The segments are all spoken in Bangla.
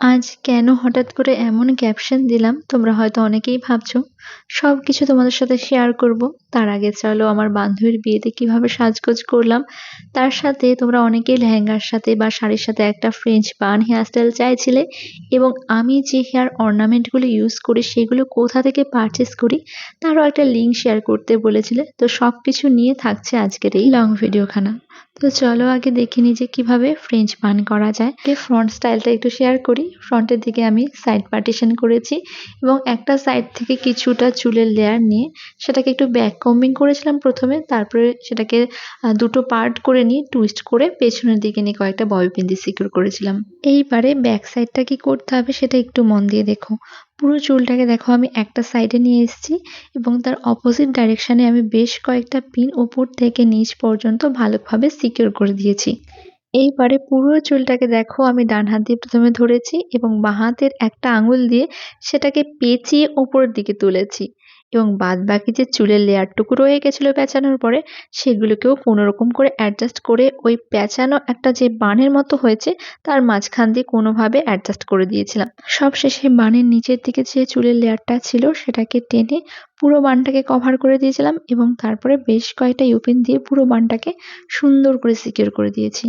আজ কেন হঠাৎ করে এমন ক্যাপশন দিলাম তোমরা হয়তো অনেকেই ভাবছ। সব কিছু তোমাদের সাথে শেয়ার করব। তার আগে চলো আমার বান্ধবীর বিয়েতে কীভাবে সাজগোজ করলাম। তার সাথে তোমরা অনেকেই লেহেঙ্গার সাথে বা শাড়ির সাথে একটা ফ্রেঞ্চ বান হেয়ারস্টাইল চাইছিলে এবং আমি যে হেয়ার অর্নামেন্টগুলো ইউজ করি সেগুলো কোথা থেকে পারচেস করি তারও একটা লিঙ্ক শেয়ার করতে বলেছিলে। তো সব কিছু নিয়ে থাকছে আজকের এই লং ভিডিওখানা তো চলো আগে দেখে নিই যে কীভাবে ফ্রেঞ্চ বান করা যায়। ফ্রন্ট স্টাইলটা একটু শেয়ার করি। ফ্রন্টের দিকে আমি সাইড পার্টিশন করেছি এবং একটা সাইড থেকে কিছুটা চুলের লেয়ার নিয়ে সেটাকে একটু ব্যাক কম্বিং করেছিলাম প্রথমে, তারপরে সেটাকে দুটো পার্ট করে নিয়ে টুইস্ট করে পেছনের দিকে নিয়ে কয়েকটা ববি পিন দিয়ে সিকিউর করেছিলাম। এইবারে ব্যাক সাইডটা কি করতে হবে সেটা একটু মন দিয়ে দেখো। পুরো চুলটাকে দেখো, আমি একটা সাইডে নিয়ে এসেছি এবং তার অপোজিট ডাইরেকশানে আমি বেশ কয়েকটা পিন ওপর থেকে নিচ পর্যন্ত ভালোভাবে সিকিউর করে দিয়েছি। এইবারে পুরো চুলটাকে দেখো, আমি ডান হাত দিয়ে প্রথমে ধরেছি এবং বাঁ হাতের একটা আঙুল দিয়ে সেটাকে পেঁচিয়ে ওপরের দিকে তুলেছি। এবং বাদ বাকি যে চুলের লেয়ারটুকু রয়ে গেছিল প্যাঁচানোর পরে, সেগুলোকেও কোনোরকম করে অ্যাডজাস্ট করে ওই প্যাঁচানো একটা যে বানের মতো হয়েছে, তার মাঝখান দিয়ে কোনোভাবে অ্যাডজাস্ট করে দিয়েছিলাম। সবশেষে বানের নিচের দিকে যে চুলের লেয়ারটা ছিল, সেটাকে টেনে পুরো বানটাকে কভার করে দিয়েছিলাম এবং তারপরে বেশ কয়েকটা ইউপিন দিয়ে পুরো বানটাকে সুন্দর করে সিকিউর করে দিয়েছি।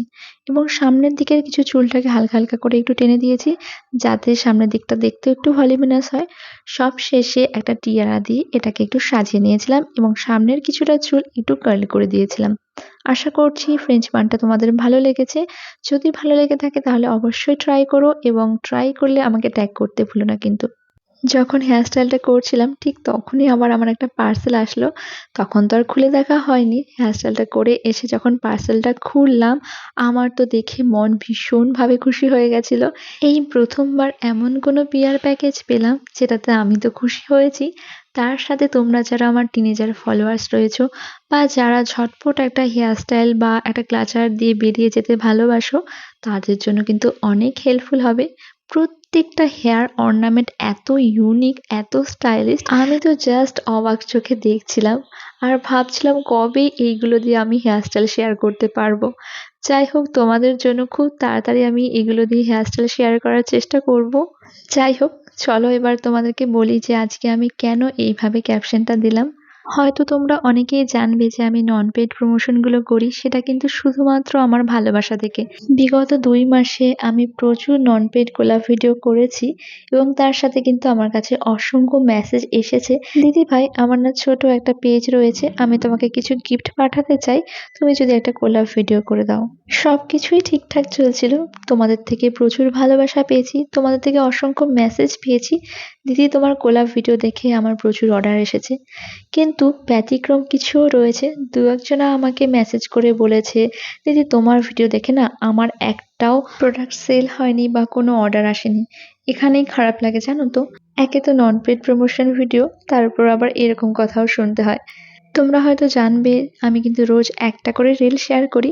এবং সামনের দিকের কিছু চুলটাকে হালকা হালকা করে একটু টেনে দিয়েছি, যাতে সামনের দিকটা দেখতে একটু ভলিউমিনাস হয়। সব শেষে একটা টিয়ারা দিয়ে এটাকে একটু সাজিয়ে নিয়েছিলাম এবং সামনের কিছুটা চুল একটু কার্ল করে দিয়েছিলাম। আশা করছি ফ্রেঞ্চ বানটা তোমাদের ভালো লেগেছে। যদি ভালো লেগে থাকে তাহলে অবশ্যই ট্রাই করো এবং ট্রাই করলে আমাকে ট্যাগ করতে ভুলো না কিন্তু। যখন হেয়ারস্টাইলটা করছিলাম, ঠিক তখনই আবার আমার একটা পার্সেল আসলো। তখন তো আর খুলে দেখা হয়নি। হেয়ারস্টাইলটা করে এসে যখন পার্সেলটা খুললাম, আমার তো দেখে মন ভীষণভাবে খুশি হয়ে গেছিল। এই প্রথমবার এমন কোনো পিয়ার প্যাকেজ পেলাম, যেটাতে আমি তো খুশি হয়েছি। তার সাথে তোমরা যারা আমার টিনেজার ফলোয়ার্স রয়েছো, বা যারা ঝটপট একটা হেয়ারস্টাইল বা একটা ক্লাচার দিয়ে বেরিয়ে যেতে ভালোবাসো, তাদের জন্য কিন্তু অনেক হেল্পফুল হবে। প্রত্যেকটা হেয়ার অর্নামেন্ট এত ইউনিক এত স্টাইলিশ আমি তো জাস্ট অবাক চোখে দেখছিলাম আর ভাবছিলাম কবে এইগুলো দিয়ে আমি হেয়ারস্টাইল শেয়ার করতে পারব। যাই হোক, তোমাদের জন্য খুব তাড়াতাড়ি আমি এগুলো দিয়ে হেয়ারস্টাইল শেয়ার করার চেষ্টা করব। যাই হোক, চলো এবার তোমাদেরকে বলি যে আজকে আমি কেন এইভাবে ক্যাপশনটা দিলাম। হয়তো তোমরা অনেকেই জানবে যে আমি নন পেড প্রমোশনগুলো করি, সেটা কিন্তু শুধুমাত্র আমার ভালোবাসা থেকে। বিগত দুই মাসে আমি প্রচুর নন পেড গোলাপ ভিডিও করেছি এবং তার সাথে কিন্তু আমার কাছে অসংখ্য মেসেজ এসেছে। দিদি ভাই, আমার না ছোট একটা পেজ রয়েছে, আমি তোমাকে কিছু গিফট পাঠাতে চাই। তুমি যদি একটা গোলাপ ভিডিও করে দাও। সব কিছুই ঠিকঠাক চলছিল, তোমাদের থেকে প্রচুর ভালোবাসা পেয়েছি, তোমাদের থেকে অসংখ্য মেসেজ পেয়েছি। দিদি, তোমার গোলাপ ভিডিও দেখে আমার প্রচুর অর্ডার এসেছে। কিন্তু ব্যতিক্রম কিছুও রয়েছে। দু একজনা আমাকে মেসেজ করে বলেছে, দিদি, তোমার ভিডিও দেখে না আমার একটাও প্রোডাক্ট সেল হয়নি বা কোনো অর্ডার আসেনি। এখানেই খারাপ লাগে জানো তো? একে তো নন পেড প্রমোশন ভিডিও তারপর আবার এরকম কথাও শুনতে হয়। তোমরা হয়তো জানবে, আমি কিন্তু রোজ একটা করে রিল শেয়ার করি।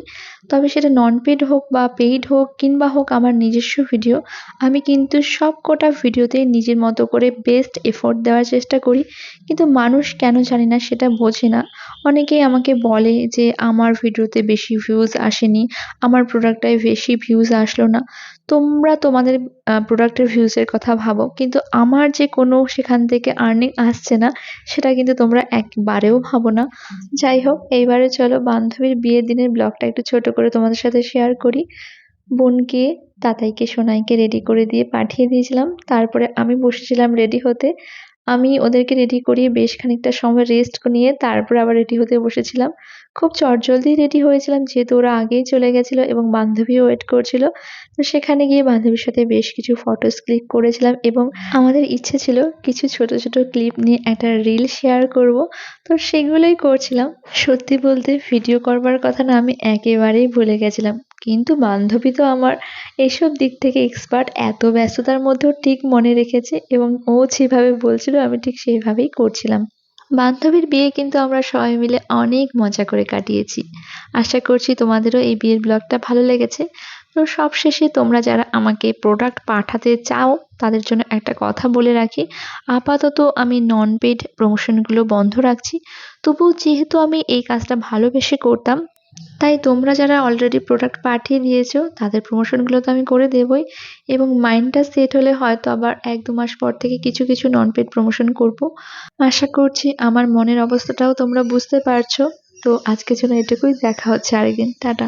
তবে সেটা নন পেড হোক বা পেইড হোক কিংবা হোক আমার নিজস্ব ভিডিও আমি কিন্তু সব কটা ভিডিওতে নিজের মতো করে বেস্ট এফোর্ট দেওয়ার চেষ্টা করি। কিন্তু মানুষ কেন জানি না সেটা বোঝে না। অনেকেই আমাকে বলে যে, আমার ভিডিওতে বেশি ভিউজ আসেনি, আমার প্রোডাক্টটায় বেশি ভিউজ আসলো না। তোমরা তোমাদের প্রোডাক্টের ভিউজের কথা ভাবো, কিন্তু আমার যে কোনো সেখান থেকে আর্নিং আসছে না, সেটা কিন্তু তোমরা একবারেও ভাবো না। যাই হোক, এইবারে চলো বান্ধবীর বিয়ের দিনের ব্লগটা একটু ছোট করে তোমাদের সাথে শেয়ার করি। বোনকে তাতাইকে সোনাইকে রেডি করে দিয়ে পাঠিয়ে দিয়েছিলাম। তারপরে আমি বসেছিলাম রেডি হতে। আমি ওদেরকে রেডি করিয়ে বেশ খানিকটা সময় রেস্ট নিয়ে তারপর আবার রেডি হতে বসেছিলাম। খুব চটজলদি রেডি হয়েছিলাম যেহেতু ওরা আগেই চলে গেছিল এবং বান্ধবীও ওয়েট করছিল। তো সেখানে গিয়ে বান্ধবীর সাথে বেশ কিছু ফটোস ক্লিক করেছিলাম এবং আমাদের ইচ্ছে ছিল কিছু ছোট ছোট ক্লিপ নিয়ে একটা রিল শেয়ার করব। তো সেগুলোই করছিলাম। সত্যি বলতে ভিডিও করবার কথা না আমি একেবারেই ভুলে গেছিলাম। কিন্তু বান্ধবী তো আমার এসব দিক থেকে এক্সপার্ট এত ব্যস্ততার মধ্যেও ঠিক মনে রেখেছে এবং ও যেভাবে বলছিল আমি ঠিক সেইভাবেই করছিলাম। বান্ধবীর বিয়ে কিন্তু আমরা সবাই মিলে অনেক মজা করে কাটিয়েছি। আশা করছি তোমাদেরও এই বিয়ের ব্লগটা ভালো লেগেছে। তো সবশেষে তোমরা যারা আমাকে প্রোডাক্ট পাঠাতে চাও, তাদের জন্য একটা কথা বলে রাখি। আপাতত আমি নন পেড প্রমোশনগুলো বন্ধ রাখছি। তবুও যেহেতু আমি এই কাজটা ভালোবেসে করতাম তাই তোমরা যারা অলরেডি প্রোডাক্ট পাঠিয়ে দিয়েছ, তাদের প্রমোশনগুলো তো আমি করে দেবই। এবং মাইন্ডটা সেট হলে হয়তো আবার এক দু মাস পর থেকে কিছু কিছু নন পেড প্রমোশন করব। আশা করছি আমার মনের অবস্থাটাও তোমরা বুঝতে পারছ। তো আজকের জন্য এটুকুই, দেখা হচ্ছে আরেকদিন। টাটা।